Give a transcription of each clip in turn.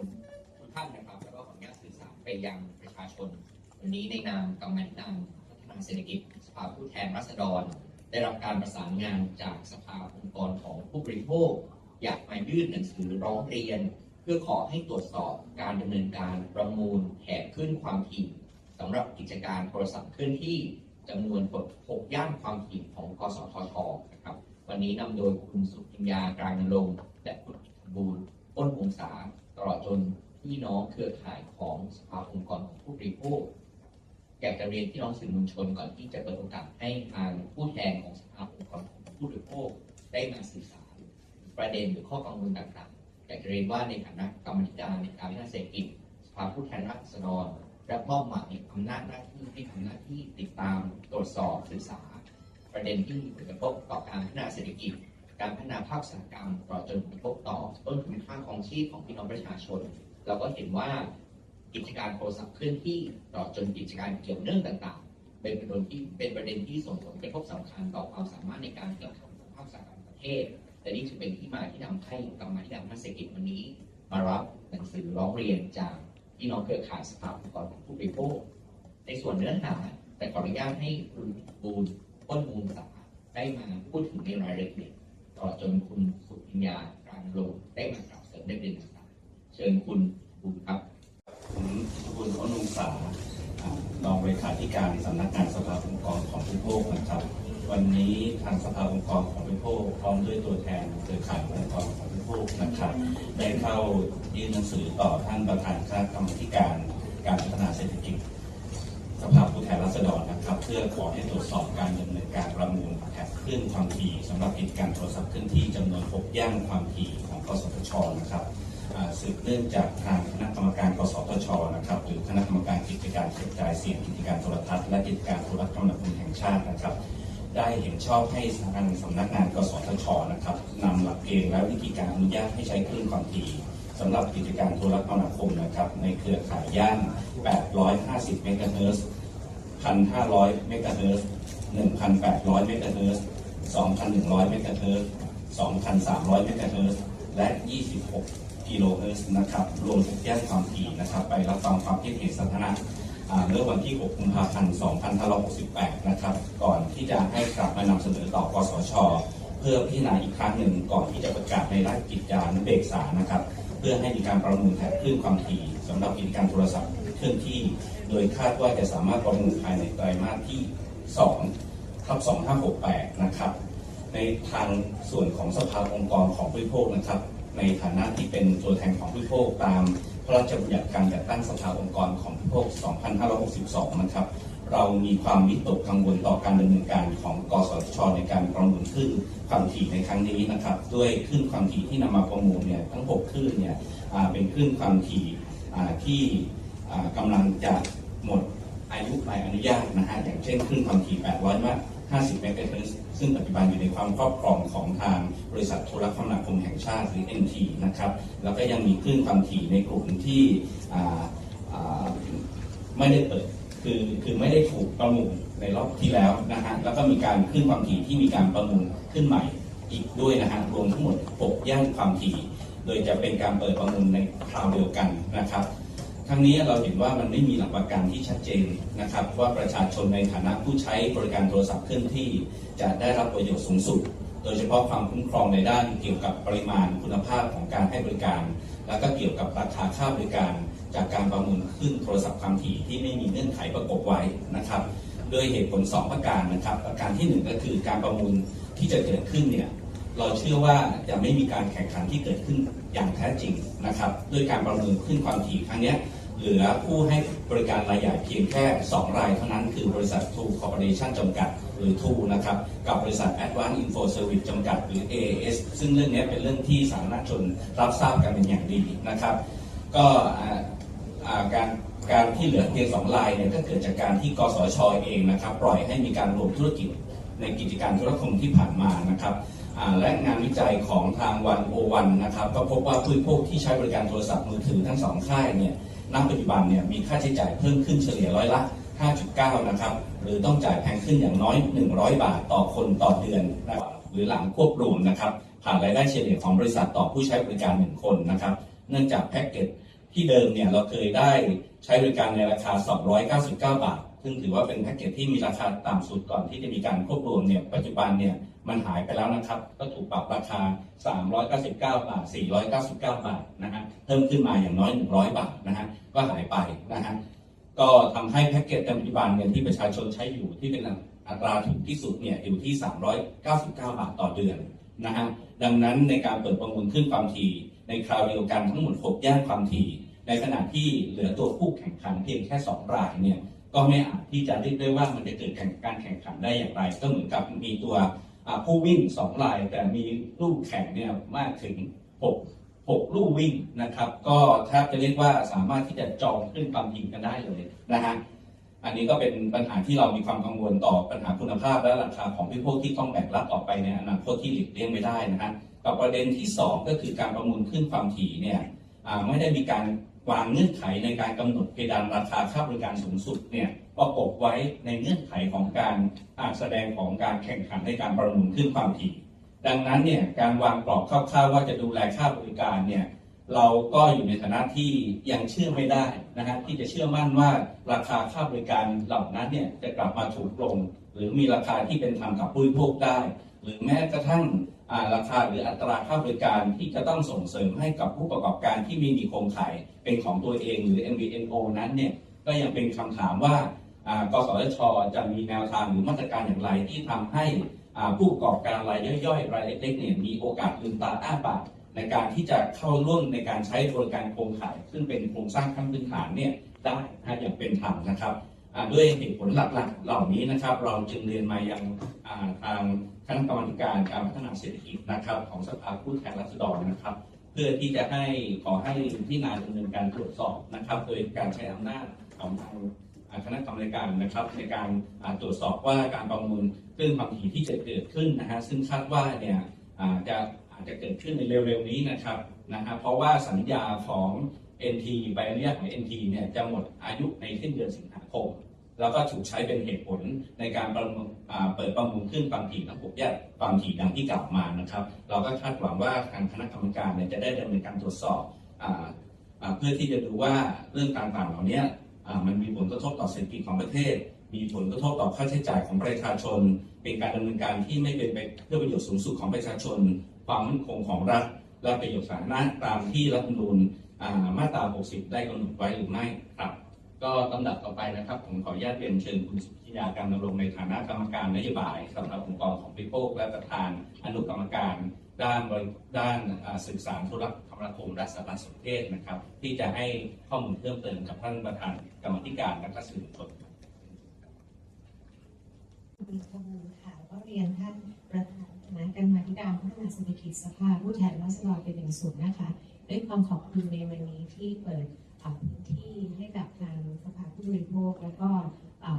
นทุกท่านนะครับ แล้วก็ขออนุญาตสื่อสารไปยังประชาชน วันนี้ในนามกรรมการพัฒนาเศรษฐกิจสภาผู้แทนราษฎร ได้รับการประสานงานจากสภาองค์กรของผู้บริโภค อยากมายื่นหนังสือร้องเรียน เพื่อขอให้ตรวจสอบการดำเนินการประมูลแผนขึ้นความถี่สำหรับกิจการโทรศัพท์เคลื่อนที่จำนวน6ย่านความถี่ของกสทชนะครับวันนี้นำโดยคุณสุพิญญากลางนรงและคุณอิทธิบูลอ้นวงศา ลอดจนพี่น้องเครือข่ายของสภาองค์กรของผู้บริโภคอยากจะเรียนพี่น้องสื่อมวลชนก่อนที่จะเปิดโอกาสให้ทางผู้แทนของสภาองค์กรของผู้บริโภคได้มาสื่อสาร ประเด็นหรือข้อกังวลต่างๆอยากจะเรียนว่าในฐานะกรรมธิการในการพัฒนาเศรษฐกิจสภาผู้แทนราษฎรรับมอบหมายอำนาจหน้าที่ให้ทำหน้าที่ติดตามตรวจสอบศึกษา ประเด็นที่มีผลกระทบต่อการพัฒนาเศรษฐกิจ การพัฒนาภาคอุตสาหกรรมตลอดจนกระทบต่อต้นทุนค่าครองชีพของพี่น้องประชาชน เราก็เห็นว่ากิจการโทรศัพท์เคลื่อนที่ตลอดจนกิจการเกี่ยวเนื่องต่าง ๆ เป็นประเด็นที่เป็นประเด็นที่ส่งผลกระทบสำคัญต่อความสามารถในการเติบโตของภาคอุตสาหกรรมประเทศ และนี่จึงเป็นที่มาที่ทำให้กรรมาธิการพัฒนาเศรษฐกิจวันนี้ มารับหนังสือร้องเรียนจากพี่น้องเครือข่ายสภาองค์กรของผู้บริโภคในส่วนเนื้อหาแต่ขออนุญาตให้คุณบูลต้นมูลสาได้มาพูดถึงในรายละเอียด ตลอจนคุณสุพิญญาการลงได้มากล่าเสริมในประเด็นต่างเชิญคุณบูลครับผมคุณอนุสารองเลขาธิการสำนักงานสภาองค์กรของผู้โภคนะครับวันนี้ทางสภาองค์กรของผู้บริโภคพร้อมด้วยตัวแทนเครือข่ายองค์กรของผู้บริโภคนะครับได้เข้ายื่นหนังสือต่อท่านประธานคณะกรรมการการพัฒนาเศรษฐกิจ สภาผู้แทนราษฎรนะครับ เพื่อขอให้ตรวจสอบการดำเนินการประมูลแผนคลื่นความถี่สำหรับกิจการโทรศัพท์เคลื่อนที่จำนวน6ย่านความถี่ของกสทชนะครับสืบเนื่องจากทางคณะกรรมการกสทชนะครับ หรือคณะกรรมการกิจการกระจายเสียงกิจการโทรทัศน์และกิจการโทรคมนาคมแห่งชาตินะครับ ได้เห็นชอบให้ทางสำนักงานกสทชนะครับนำหลักเกณฑ์และวิธีการอนุญาตให้ใช้คลื่นความถี่สำหรับกิจการโทรคมนาคมนะครับในเครือข่ายย่าน 850 เมกะเฮิรตซ์ 1,500 เมกะเฮิร์ตซ์1,800 เมกะเฮิร์ตซ์2,100 เมกะเฮิร์ตซ์2,300 เมกะเฮิร์ตซ์และ 26 กิโลเฮิร์ตซ์นะครับ รวมทุกย่านความถี่นะครับ ไปรับฟังความคิดเห็นสาธารณะเมื่อวันที่ 6 กุมภาพันธ์ 2568 นะครับ ก่อนที่จะให้กลับมานำเสนอต่อกสช เพื่อพิจารณาอีกครั้งหนึ่งก่อนที่จะประกาศในราชกิจจานุเบกษานะครับ เพื่อให้มีการประมูลแผนคลื่นความถี่สำหรับกิจการโทรศัพท์เคลื่อนที่ โดยคาดว่าจะสามารถประมูลภายในไตรมาสที่2ทับ2568 นะครับ ในทางส่วนของสภาองค์กรของผู้โภคนะครับ ในฐานะที่เป็นตัวแทนของผู้โภคตามพระราชบัญญัติการจัดตั้งสภาองค์กรของผู้โภค 2562 นะครับ เรามีความวิตกกังวลต่อการดำเนินการของกสชในการประมูลคลื่นความถี่ในครั้งนี้นะครับ ด้วยคลื่นความถี่ที่นำมาประมูลเนี่ยทั้ง 6 คลื่นเนี่ยเป็นคลื่นความถี่ที่อ่ากำลังจะ หมดอายุใบอนุญาตนะฮะอย่างเช่นคลื่นความถี่ 800มา50เมกะเฮิรตซ์ซึ่งปัจจุบันอยู่ในความครอบครองของทางบริษัทโทรคมนาคมแห่งชาติหรือ NT นะครับ แล้วก็ยังมีคลื่นความถี่ในกลุ่มที่ไม่ได้เปิดคือคือไม่ได้ถูกประมูลในรอบที่แล้วนะฮะแล้วก็มีการขึ้นความถี่ที่มีการประมูลขึ้นใหม่อีกด้วยนะฮะรวมทั้งหมด 6 ย่านความถี่ โดยจะเป็นการเปิดประมูลในคราวเดียวกันนะครับ ทั้งนี้เราเห็นว่ามันไม่มีหลักประกันที่ชัดเจนนะครับ ว่าประชาชนในฐานะผู้ใช้บริการโทรศัพท์เคลื่อนที่ จะได้รับประโยชน์สูงสุด โดยเฉพาะความคุ้มครองในด้านเกี่ยวกับปริมาณคุณภาพของการให้บริการ แล้วก็เกี่ยวกับราคาค่าบริการ จากการประมูลขึ้นโทรศัพท์ความถี่ที่ไม่มีเงื่อนไขประกบไว้นะครับโดยเหตุผล 2 ประการนะครับ ประการทีหนึ่1 ก็คือการประมูลที่จะเกิดขึ้นเนี่ยเราเชื่อว่าจะไม่มีการแข่งขันที่เกิดขึ้นอย่างแท้จริงนะครับ ด้วยการประมูลขึ้นความถี่ครั้งนี้ เหลือผู้ให้บริการรายใหญ่เพียงแค่ 2 รายเท่านั้นคือบริษัท True Corporation จำกัด หรือ True นะครับ กับบริษัท Advanced Info Service จำกัด หรือ AAS ซึ่งเรื่องนี้เป็นเรื่องที่สาธารณชนรับทราบกันเป็นอย่างดีนะครับ ก็การการที่เหลือเพียงสองรายเนี่ยก็เกิดจากการที่กสชเองนะครับ ปล่อยให้มีการรวมธุรกิจในกิจการโทรคมที่ผ่านมานะครับและงานวิจัยของทางวันโอวันนะครับ ก็พบว่าผู้บริโภคที่ใช้บริการโทรศัพท์มือถือทั้งสองค่ายเนี่ย ณปัจจุบันเนี่ยมีค่าใช้จ่ายเพิ่มขึ้นเฉลี่ยร้อยละ 5.9 นะครับ หรือต้องจ่ายแพงขึ้นอย่างน้อย 100 บาทต่อคนต่อเดือนนะครับหรือหลังควบรวมนะครับ ผ่านรายได้เฉลี่ยของบริษัทต่อผู้ใช้บริการ1คนนะครับ เนื่องจากแพ็กเกจที่เดิมเนี่ยเราเคยได้ใช้บริการในราคา 299 บาท ซึ่งถือว่าเป็นแพ็กเกจที่มีราคาต่ำสุดก่อนที่จะมีการควบรวมเนี่ยปัจจุบันเนี่ย มันหายไปแล้วนะครับ ก็ถูกปรับราคา 399 บาท 499 บาทนะฮะเพิ่มขึ้นมาอย่างน้อย 100 บาทนะฮะก็หายไปนะฮะก็ทำให้แพ็กเกจในปัจจุบันเนี่ยที่ประชาชนใช้อยู่ที่เป็นอัตราถูกที่สุดเนี่ยอยู่ที่ 399 บาทต่อเดือนนะฮะดังนั้นในการเปิดประมูลขึ้นความถี่ ในคราวเดียวกันทั้งหมด 6 ย่านความถี่ ในขณะที่เหลือตัวผู้แข่งขันเพียงแค่ 2 รายเนี่ยก็ไม่อาจที่จะเรียกได้ว่ามันจะเกิดการแข่งขันได้อย่างไร ก็เหมือนกับมีตัว ผู้วิ่ง2ราย แต่มีลูกแข่งเนี่ยมากถึง 6 6 ลูกวิ่งนะครับ ก็แทบจะเรียกว่าสามารถที่จะจองขึ้นความถี่กันได้เลยนะฮะอันนี้ก็เป็นปัญหาที่เรามีความกังวลต่อปัญหาคุณภาพและราคาของพิพวกที่ต้องแบกรับต่อไปในอนาคตที่หลีกเลี่ยงไม่ได้นะฮะกับประเด็นที่ 2 ก็คือการประมูลขึ้นความถี่เนี่ย ไม่ได้มีการวางเงื่อนไขในการกำหนดเพดานราคาค่าบริการสูงสุดเนี่ยประกบไว้ในเงื่อนไขของการอ่าแสดงของการแข่งขันในการประมูลขึ้นความถี่ ดังนั้นเนี่ยการวางกรอบคร่าวๆว่าจะดูแลค่าบริการเนี่ยเราก็อยู่ในฐานะที่ยังเชื่อไม่ได้นะฮะที่จะเชื่อมั่นว่าราคาค่าบริการเหล่านั้นเนี่ยจะกลับมาถูกลง หรือมีราคาที่เป็นธรรมกับผู้บริโภคได้ หรือแม้กระทั่ง ราคาหรืออัตราค่าบริการที่จะต้องส่งเสริมให้กับผู้ประกอบการที่มีมีโครงข่ายเป็นของตัวเองหรือ MVNO นั้นเนี่ยก็ยังเป็นคำถามว่ากสทช จะมีแนวทางหรือมาตรการอย่างไรที่ทำให้ผู้ประกอบการรายย่อยๆ รายเล็กๆเนี่ยมีโอกาสลืมตาอ้าปากในการที่จะเข้าร่วมในการใช้บริการโครงข่าย ซึ่งเป็นโครงสร้างขั้นพื้นฐานเนี่ยได้นะอย่างเป็นธรรมนะครับด้วยเหตุผลหลักๆ เหล่านี้นะครับ เราจึงเรียนมายังอ่าทาง คณะกรรมการการพัฒนาเศรษฐกิจนะครับ ของสภาผู้แทนราษฎรนะครับ เพื่อที่จะให้ขอให้ที่นายดำเนินการตรวจสอบนะครับ โดยการใช้อำนาจของทางคณะกรรมการนะครับ ในการตรวจสอบว่าการประมูลคลื่นความถี่ที่จะเกิดขึ้นนะฮะซึ่งคาดว่าเนี่ยอาจจะอาจจะเกิดขึ้นในเร็วๆนี้นะครับนะครับเพราะว่าสัญญาของ NT ใบอนุญาตของ NT เนี่ยจะหมดอายุในสิ้นเดือนสิงหาคม แล้วก็ถูกใช้เป็นเหตุผลในการรเปิดประมูลขึ้นความถี่ทั้งหกแยกความถี่ดังที่กล่าวมานะครับ เราก็คาดหวังว่าทางคณะกรรมการเนี่ยจะได้ดำเนินการตรวจสอบออเพื่อที่จะดูว่าเรื่องต่างๆเหล่านี้มันมีผลกระทบต่อเศรษฐกิจของประเทศ มีผลกระทบต่อค่าใช้จ่ายของประชาชน เป็นการดำเนินการที่ไม่เป็นไปเพื่อประโยชน์สูงสุดของประชาชน ความมั่นคงของรัฐ และประโยชน์สาธารณะตามที่รัฐธรรมนูญมาตรา 60 ได้กำหนดไว้หรือไม่ครับ ก็ลำดับต่อไปนะครับ ผมขออนุญาตเรียนเชิญคุณสุพิยาการดำรงในฐานะกรรมการนโยบายสำหรับองค์กรของพิโภคและประธานอนุกรรมการด้านด้านสื่อสารโทรคมนาคมและสารสนเทศนะครับ ที่จะให้ข้อมูลเพิ่มเติมกับท่านประธานกรรมธิการและก็สื่อมวลชนมีข้อมูค่ะก็เรียนท่านประธานคณะกรรมาธิการพัฒนาเศรษฐกิจสภาผู้แทนราษฎรเป็นอย่างสูงนะคะด้วยความขอบคุณในวันนี้ที่เปิด พื้นที่ให้กับทางสภาผู้บริโภค แล้วก็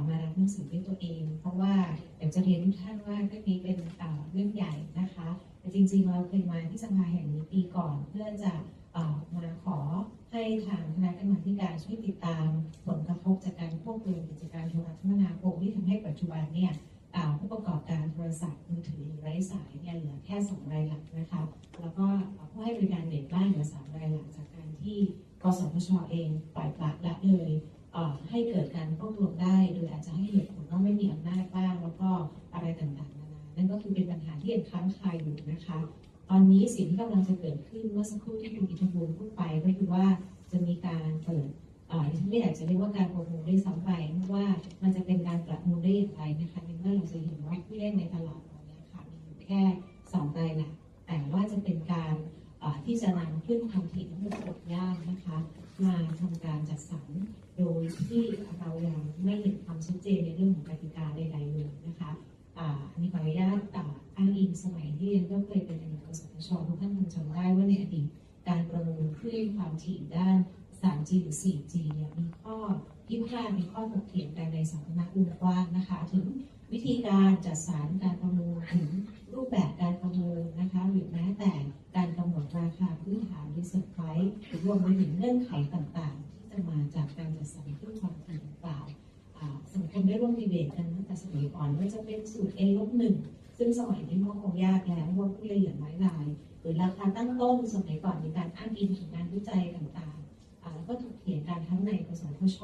มารับหนังสือด้วยตัวเอง เพราะว่าอยากจะเรียนทุกท่านว่าเรื่องนี้เป็นเรื่องใหญ่นะคะแต่จริงๆเราเคยมาที่สภาแห่งนี้ปีก่อนเพื่อจะมาขอให้ทางคณะกรรมาการช่วยติดตามผลกระทบจากการควบรวมกิจการโทรคมนาคมที่ทำให้ปัจจุบันเนี่ยผู้ประกอบการโทรศัพท์มือถือไร้สายเนี่ยเหลือแค่สองรายหลักนะคะ แล้วก็ผู้ให้บริการเน็ตบ้านเหลือสามรายหลักจากการที่ กสทชเองปล่อยปละละเลยให้เกิดการควบรวมได้ โดยอาจจะให้เหตุผลว่าไม่มีอำนาจบ้าง แล้วก็อะไรต่างๆนานานั่นก็คือเป็นปัญหาที่ยังค้างคาอยู่นะคะ ตอนนี้สิ่งที่กำลังจะเกิดขึ้นเมื่อสักครู่ที่คุณอิทธิภูมิพูดไปก็คือว่าจะมีการเปิดดิฉันไม่อยากจะเรียกว่าการประมูลด้วยซ้ำไปเพราะว่ามันจะเป็นการประมูลได้อย่างไรนะคะในเมื่อเราจะเห็นว่าผู้เล่นในตลาด จัดสรรโดยที่เรายังไม่เห็นความชัดเจนในเรื่องของกติกาใดๆเลยนะคะอันนี้ขออนุญาตอ้างอิงสมัยที่เรียนก็เคยเป็นอดีตกสทชทุกท่านคงจำได้ว่าในอดีตการประเมูลคลื่นความถี่ด้าน 3G หรือ 4G เนี่ยมีข้อพิพาทมีข้อถกเถียงกันในสาธารณะวงกว้างนะคะ ถึงวิธีการจัดสรรการประเมูลถึงรูปแบบการประเมูลนะคะหรือแม้แต่การกำหนดราคาพื้นฐานรีเซิร์ฟไพรส์รวมไปถึงเงื่อนไขต่าง จะมาจากการจัดสรรคลื่นความถี่ต่างๆอ่าสังคมได้ร่วมดีเบตกันตั้งแต่สมัยก่อนว่าจะเป็นสูตร A ลบหนึ่งซึ่งสมัยนี้มันคงยากแล้วว่าผู้เล่นเหลือน้อยราย หรือราคาตั้งต้นสมัยก่อนมีการอ้างอิงถึงงานวิจัยต่างๆอ่าก็ถกเถียงกันทั้งในกสทช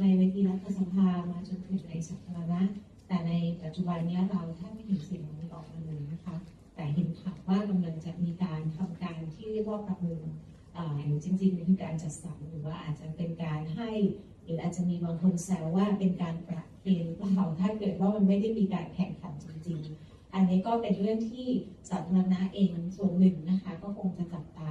ในเวทีรัฐสภามาจนถึงในสาธารณะแต่ในปัจจุบันนี้เราแทบไม่เห็นสิ่งนี้ออกมาเลยนะคะ แต่เห็นข่าวว่ากำลังจะมีการทำการที่เรียกว่าประมู ลอ่าจริงๆมันคือการจัดสรรหรือว่าอาจจะเป็นการให้ หรืออาจจะมีบางคนแซวว่าเป็นการปรับเกณฑ์หรือเปล่าถ้าเกิดว่ามันไม่ได้มีการแข่งขันจริง ๆ อันนี้ก็เป็นเรื่องที่สาธารณะเองส่วนหนึ่งนะคะ ก็คงจะจับตา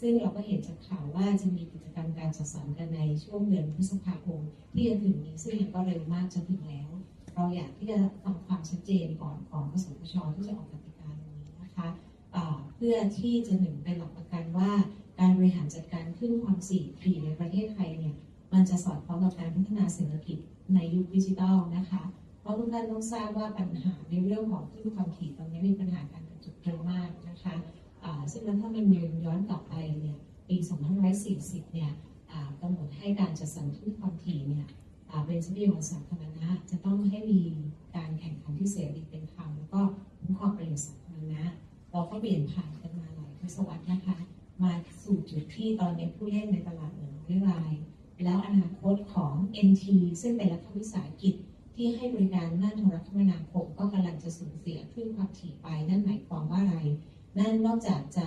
ซึ่งเราก็เห็นจากข่าวว่าจะมีกิจกรรมการจัดสรรกันในช่วงเดือนพฤษภาคมที่จะถึงนี้ซึ่งก็เร็วมากจะถึงแล้ว เราอยากที่จะฟังความชัดเจนก่อนของกสทชที่จะออกกติกาตรงนี้นะคะอ่าเพื่อที่จะหนึ่งเป็นหลักประกันว่า การบริหารจัดการขึ้นความถี่ถี่ในประเทศไทยเนี่ยมันจะสอดคล้องกับการพัฒนาเศรษฐกิจในยุคดิจิทัลนะคะ เพราะทุกท่านต้องทราบว่าปัญหาในเรื่องของคลื่นความถี่ตอนนี้มีปัญหาการกระจุกเร็วมากนะคะอ่าซึ่งถ้ามันยืนย้อนกลับไปเนี่ยปี2540 เนี่ยกำหนดให้การจัดสรรคลื่นความถี่เนี่ยเป็นทรัพยากรสาธารณะจะต้องให้มีการแข่งขันที่เสรีเป็นธรรมแล้วก็คุ้มครองประโยชน์สาธารณะเราก็เปลี่ยนผ่านกันมาหลายทศวรรษนะคะ มาสู่จุดที่ตอนนี้ผู้เล่นในตลาดเหลือน้อยราย แล้วอนาคตของ NT ซึ่งเป็นรัฐวิสาหกิจที่ให้บริการด้านโทรคมนาคมก็กำลังจะสูญเสียคลื่นความถี่ไป นั่นหมายความว่าอะไร นั่นนอกจากจะ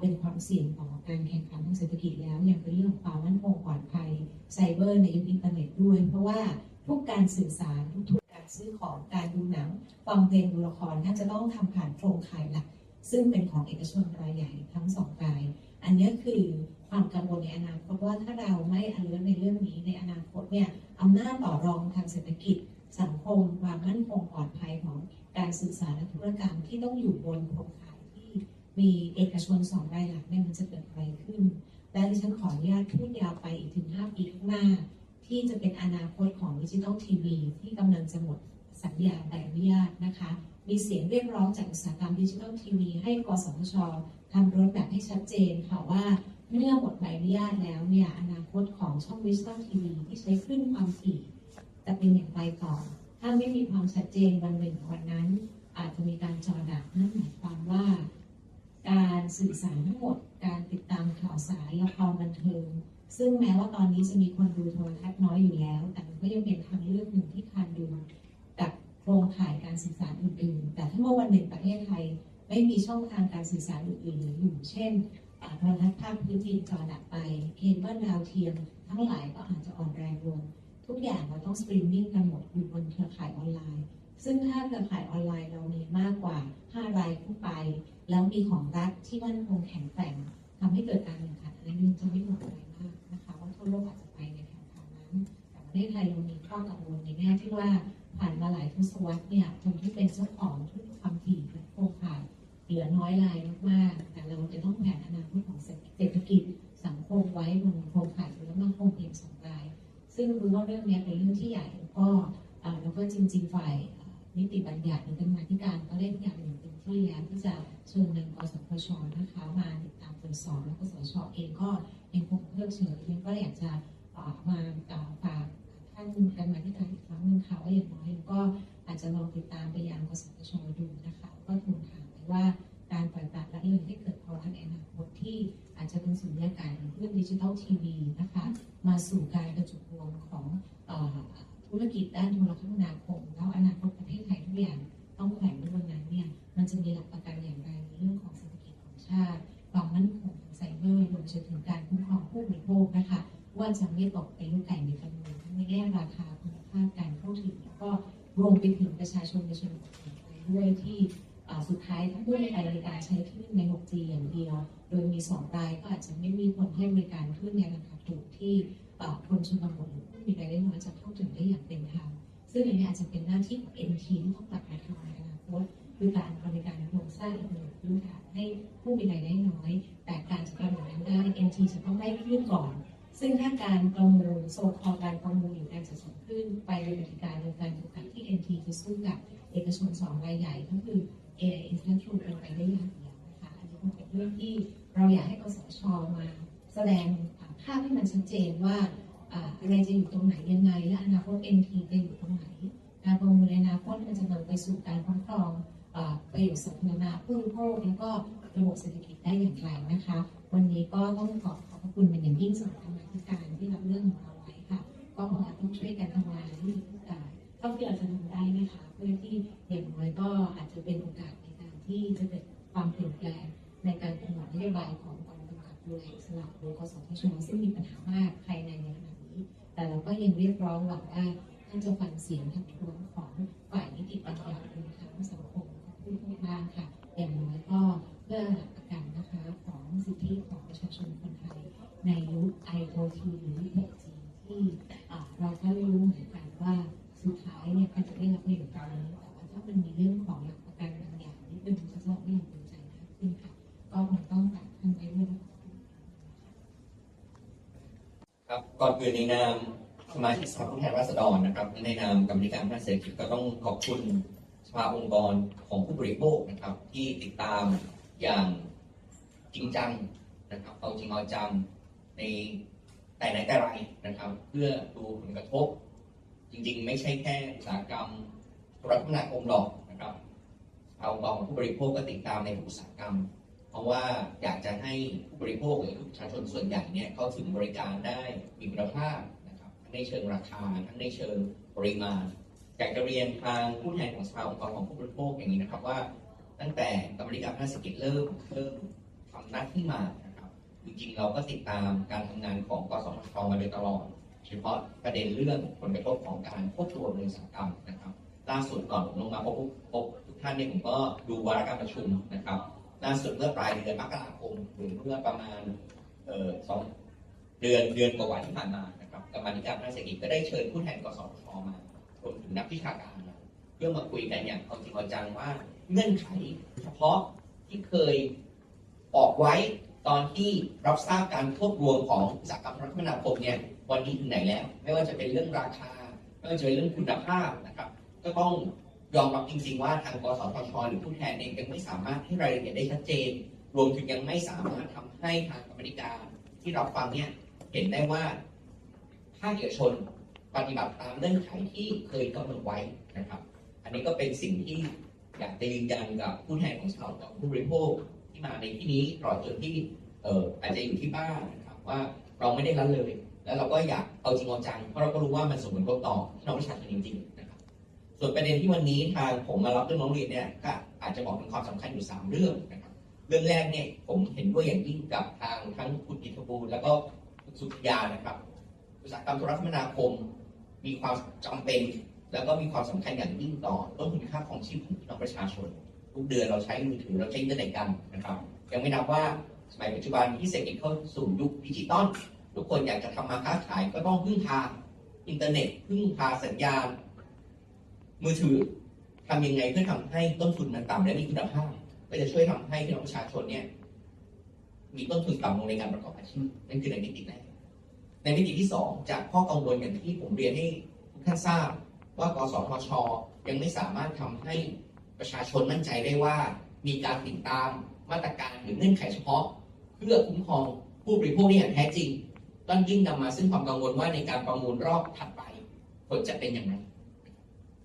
เป็นความเสี่ยงต่อการแข่งขันทางเศรษฐกิจแล้ว ยังเป็นเรื่องความมั่นคงปลอดภัยไซเบอร์ในยุคอินเทอร์เน็ตด้วย เพราะว่าทุกการสื่อสารทุกการซื้อของการดูหนัง ฟังเพลงดูละครท่านจะต้องทำผ่านโครงข่ายหลัก ซึ่งเป็นของเอกชนรายใหญ่ทั้งสองราย อันนี้คือความกังวลในอนาคตว่าถ้าเราไม่อ l e r t ในเรื่องนี้ในอนาคตเนี่ยอำนาจต่อรองทางเศรษฐกิจ สังคมความมั่นคงปลอดภัยของการสื่อสารและธุรกรรมที่ต้องอยู่บนโครงข่ายที่มีเอกชนสองรายหลักเนี่ยมันจะเกิดอะไรขึ้น และดิฉันขออนุญาตพูดยาวไปอีกถึง 5 ปีข้างหน้า ที่จะเป็นอนาคตของดิจิทัลทีวีที่กำลังจะหมดสัญญาใบอนุญาตนะคะ มีเสียงเรียกร้องจากอุตสาหกรรมดิจิทัลทีวีให้กสทชทำรถแบบให้ชัดเจนค่ะว่าเมื่อหมดใบอนุญาตแล้วเนี่ยอนาคตของช่องดิจิตอลทีวีที่ใช้คลื่นความถี่จะเป็นอย่างไรต่อ ถ้าไม่มีความชัดเจนวันหนึ่งวันนั้น อาจจะมีการจอดับนั่นหมายความว่า การสื่อสารทั้งหมดการติดตามข่าวสารละครบันเทิงซึ่งแม้ว่าตอนนี้จะมีคนดูโทรทัศน์น้อยอยู่แล้ว แต่ก็ยังเป็นทางเลือกหนึ่งที่คานดูกับ โครงข่ายการสื่อสารอื่นๆ แต่ถ้าเมื่อวันหนึ่งประเทศไทย ไม่มีช่องทางการสื่อสารอื่นๆเหลืออยู่ เช่นโทรทัศน์ภาคพื้นดินจอดับไปเคเบิลดาวเทียม ทั้งหลายก็อาจจะอ่อนแรงลงทุกอย่างเราต้องสตรีมมิ่งกันหมดอยู่บนเครือข่ายออนไลน์ ซึ่งถ้าเครือข่ายออนไลน์เรามีมากกว่า 5 รายขึ้นไป แล้วมีของรัฐที่มั่นคงแข็งแกร่งทำให้เกิดการแข่งขันอันนี้จะไม่หมดอะไรมากนะคะว่าทั่วโลกอาจจะไปในแนวทางนั้น แต่ประเทศไทยเรามีข้อกังวลในแง่ที่ว่า ผ่านมาหลายทศวรรษเนี่ยคนที่เป็นเจ้าของธุกความถี่และโครงข่ายเหลือน้อยรายมากๆแต่เราจะต้องแผนอนาคตของเศรษฐกิจสังคมไว้บนโครงข่ายและมั่นคงเพียงสองราย ซึ่งรู้ว่าเรื่องนี้เป็นเรื่องที่ใหญ่แล้วก็อ่าแล้วก็จริง ๆ ฝ่ายนิติบัญญัติหรือกรรมาธิการก็ได้พยายามอย่างเต็มที่แล้วที่จะเชิญนางกสทชนะคะมาติดตามตรวจสอบแล้วก็สชเองก็ยังคงเพิกเฉยยังก็อยากจะมาอ่าฝากท่านกรรมาธิการ จะลองติดตามไปยังกสทชดูนะคะแล้วก็ทวงถามไปว่าการปล่อยปละละเลยให้เกิดภาวะในอนาคตที่อาจจะเป็นสุญญากาศของเรื่องดิจิทัลทีวีนะคะมาสู่การกระจุกรวมของอธุรกิจด้านโทรคมนาคมแล้วอนาคตประเทศไทยทุกอย่างต้องแข่งด้วยวันนั้นเนี่ยมันจะมีหลักประกันอย่างไรในเรื่องของเศรษฐกิจของชาติความมั่นคงทางไซเบอร์รวมถึงการคุ้มครองผู้บริโภคนะคะว่าจะไม่ตกเป็นลูกไก่ในตำนวนทั้งในแง่ราคาคุณภาพการเข้าถึงแล้วก็ วมไปถึงประชาชนในชนบทของไทยด้วยที่สุดท้ายถ้าผู้ในการบริการใช้คลื่นใน 6G อย่างเดียว โดยมีสองรายก็อาจจะไม่มีคนให้บริการคลื่นในราคาถูกที่คนชนบทหรือผู้มีรายได้น้อยจะเข้าถึงได้อย่างเป็นธรรมซึ่งอันนี้อาจจะเป็นหน้าที่ของ NT ที่ต้องกลับมาทำในอนาคตคือการบริการโครงสร้างอีกหนึ่งพื้นฐานให้ผู้มีรายได้น้อย แต่การจะกำหนดนั้นได้ NT จะต้องได้คลื่นก่อน ซึ่งถ้าการประมูลโซนคอการประมูลหรือการจัดสรรคลื่นไปในบริการโดยการจำกัดที่ NT จะสู้กับเอกชนสองรายใหญ่ก็คือ AI Institute เป็นไปได้อย่างเดียวนะคะอันนี้คงเป็นเรื่องที่เราอยากให้กสชมาแสดงภาพให้มันชัดเจนว่าอะไรจะอยู่ตรงไหนยังไง และอนาคต NT จะอยู่ตรงไหน การประมูลในอนาคตมันจะนำไปสู่การคุ้มครองอประโยชน์สาธารณะผู้บริโภคแล้วก็ระบบเศรษฐกิจได้อย่างไรนะคะ วันนี้ก็ต้องขอขอบพระคุณเป็นอย่างยิ่งสำหรับกรรมาธิการที่รับเรื่องของเราไว้ค่ะ ก็คงจะต้องช่วยกันทำงานที่ เท่าที่เราจะทำได้นะคะเพื่อที่อย่างน้อยก็อาจจะเป็นโอกาสในการที่จะเกิดความเปลี่ยนแปลงในการกำหนดนโยบายของกองกำกับดูแลอิสระหรือกสทชซึ่งมีปัญหามากภายในในขณะนี้ แต่เราก็ยังเรียกร้องหวังว่าท่านจะฟังเสียงทักท้วงของฝ่ายนิติบัญญัติรวมทั้งสังคมผู้ทุกบ้างค่ะ นอื่นในนามสมาชิกสภาผู้แทนราษฎรนะครับ ในนามกรรมธิการด้านเศรษฐกิจก็ต้องขอบคุณสภาองค์กรของผู้บริโภคนะครับ ที่ติดตามอย่างจริงจังนะครับเอาจริงเอาจังในแต่ไหนแต่ไรนะครับ เพื่อดูผลกระทบ จริงๆ ไม่ใช่แค่อุตสาหกรรมโทรคมนาคมหรอกนะครับเอาองค์กรของผู้บริโภคก็ติดตามในอุตสาหกรรม เพราะว่าอยากจะให้ผู้บริโภคหรือประชาชนส่วนใหญ่เนี่ยเข้าถึงบริการได้มีคุณภาพนะครับทั้งในเชิงราคาทั้งในเชิงปริมาณอยากจะเรียนทางผู้แทนของสภาองค์กรของผู้บริโภคอย่างนี้นะครับว่า ตั้งแต่กรรมธิการภาคเศรษฐกิจเริ่มเริ่มทำหน้าที่มานะครับจริงๆเราก็ติดตามการทำงานของกสทชมาโดยตลอดเฉพาะประเด็นเรื่องผลกระทบของการควบรวมในอุตสาหกรรมนะครับล่าสุดก่อนผมลงมาพบพบทุกท่านเนี่ยผมก็ดูวาระการประชุมนะครับ ล่าสุดเมื่อปลายเดือนมกราคมหรือเมื่อประมาณเอ่อสองเดือนเดือนกว่าที่ผ่านมานะครับกรรมาธิการด้านเศรษฐกิจก็ได้เชิญผู้แทนกสทชมารวมถึงนักวิชาการมาเพื่อมาคุยกันอย่างเอาจริงเอาจังว่าเงื่อนไขเฉพาะที่เคยออกไว้ตอนที่รับทราบการควบรวมของอุตสาหกรรมโทรคมนาคมเนี่ยวันนี้ถึงไหนแล้ว ไม่ว่าจะเป็นเรื่องราคา ไม่ว่าจะเป็นเรื่องคุณภาพนะครับ ก็ต้อง ยอมรับจริงๆว่าทางกสทชหรือผู้แทนเองยังไม่สามารถให้รายละเอียดได้ชัดเจน รวมถึงยังไม่สามารถทำให้ทางกรรมธิการที่เราฟังเนี่ยเห็นได้ว่าภาคเอกชนปฏิบัติตามเงื่อนไขที่เคยกำหนดไว้นะครับ อันนี้ก็เป็นสิ่งที่อยากจะยืนยันกับผู้แทนของชาวกับผู้บริโภคที่มาในที่นี้ตลอดจนที่เอ่ออาจจะอยู่ที่บ้านนะครับว่าเราไม่ได้ละเลย แล้วเราก็อยากเอาจริงเอาจังเพราะเราก็รู้ว่ามันส่งผลกระทบต่อพี่น้องประชาชนจริงๆ ส่วนประเด็นที่วันนี้ทางผมมารับเรื่องร้องเรียนเนี่ยก็อาจจะบอกถึงความสำคัญอยู่สามเรื่องนะครับเรื่องแรกเนี่ยผมเห็นด้วยอย่างยิ่งกับทางทั้งคุณอิทธิบูลแล้วก็คุณสุธยานะครับอุตสาหกรรมโทรคมนาคม มีความจำเป็น แล้วก็มีความสำคัญอย่างยิ่งต่อต้นทุนค่าของชีพของพี่น้องประชาชน ทุกเดือนเราใช้มือถือเราใช้อินเทอร์เน็ตกันนะครับ ยังไม่นับว่าสมัยปัจจุบันที่เศรษฐกิจเข้าสู่ยุคดิจิตอลทุกคนอยากจะทำมาค้าขายก็ต้องพึ่งพาอินเทอร์เน็ตพึ่งพาสัญญาณ มือถือทำยังไงเพื่อทำให้ต้นทุนมันต่ำและมีคุณภาพก็จะช่วยทำให้พี่น้องประชาชนเนี่ย มีต้นทุนต่ำลงในการประกอบอาชีพนั่นคือในมิติแรกในมิติที่สองจากข้อกังวลอย่างที่ผมเรียนให้ทุกท่านทราบ ว่ากสทช ยังไม่สามารถทำให้ประชาชนมั่นใจได้ว่า มีการติดตามมาตรการหรือเงื่อนไขเฉพาะ เพื่อคุ้มครองผู้บริโภคได้อย่างแท้จริงต้นยิ่งนำมาซึ่งความกังวลว่าในการประมูลรอบถัดไปผลจะเป็นอย่างไร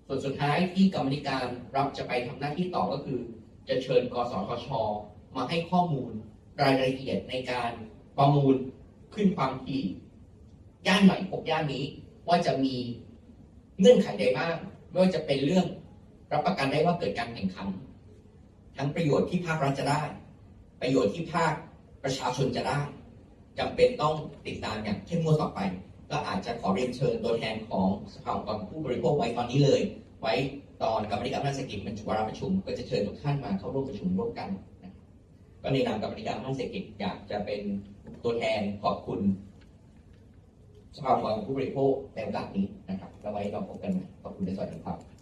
ส่วนสุดท้ายที่กรรมธิการรับจะไปทำหน้าที่ต่อก็คือ จะเชิญกสทช มาให้ข้อมูลรายละเอียดในการประมูลขึ้นความถี่ย่านใหม่หกย่านนี้ว่าจะมีเงื่อนไขใดบ้างไม่ว่าจะเป็นเรื่องรับประกันได้ว่าเกิดการแข่งขัน ทั้งประโยชน์ที่ภาครัฐจะได้ ประโยชน์ที่ภาคประชาชนจะได้จำเป็นต้องติดตามอย่างเข้มงวดต่อไป ก็อาจจะขอเรียนเชิญตัวแทนของสภาองค์กรผู้บริโภคไว้ตอนนี้เลย ไว้ตอนกรรมธิการด้านเศรษฐกิจมันวาระประชุม ก็จะเชิญทุกท่านมาเข้าร่วมประชุมร่วมกันนะครับก็ในนามกรรมธิการด้านเศรษฐกิจอยากจะเป็นตัวแทนขอบคุณสภาองค์กรผู้บริโภคในโอกาสนี้นะครับแล้วไว้เราพบกันใหม่ขอบคุณในส่วัสดีครับ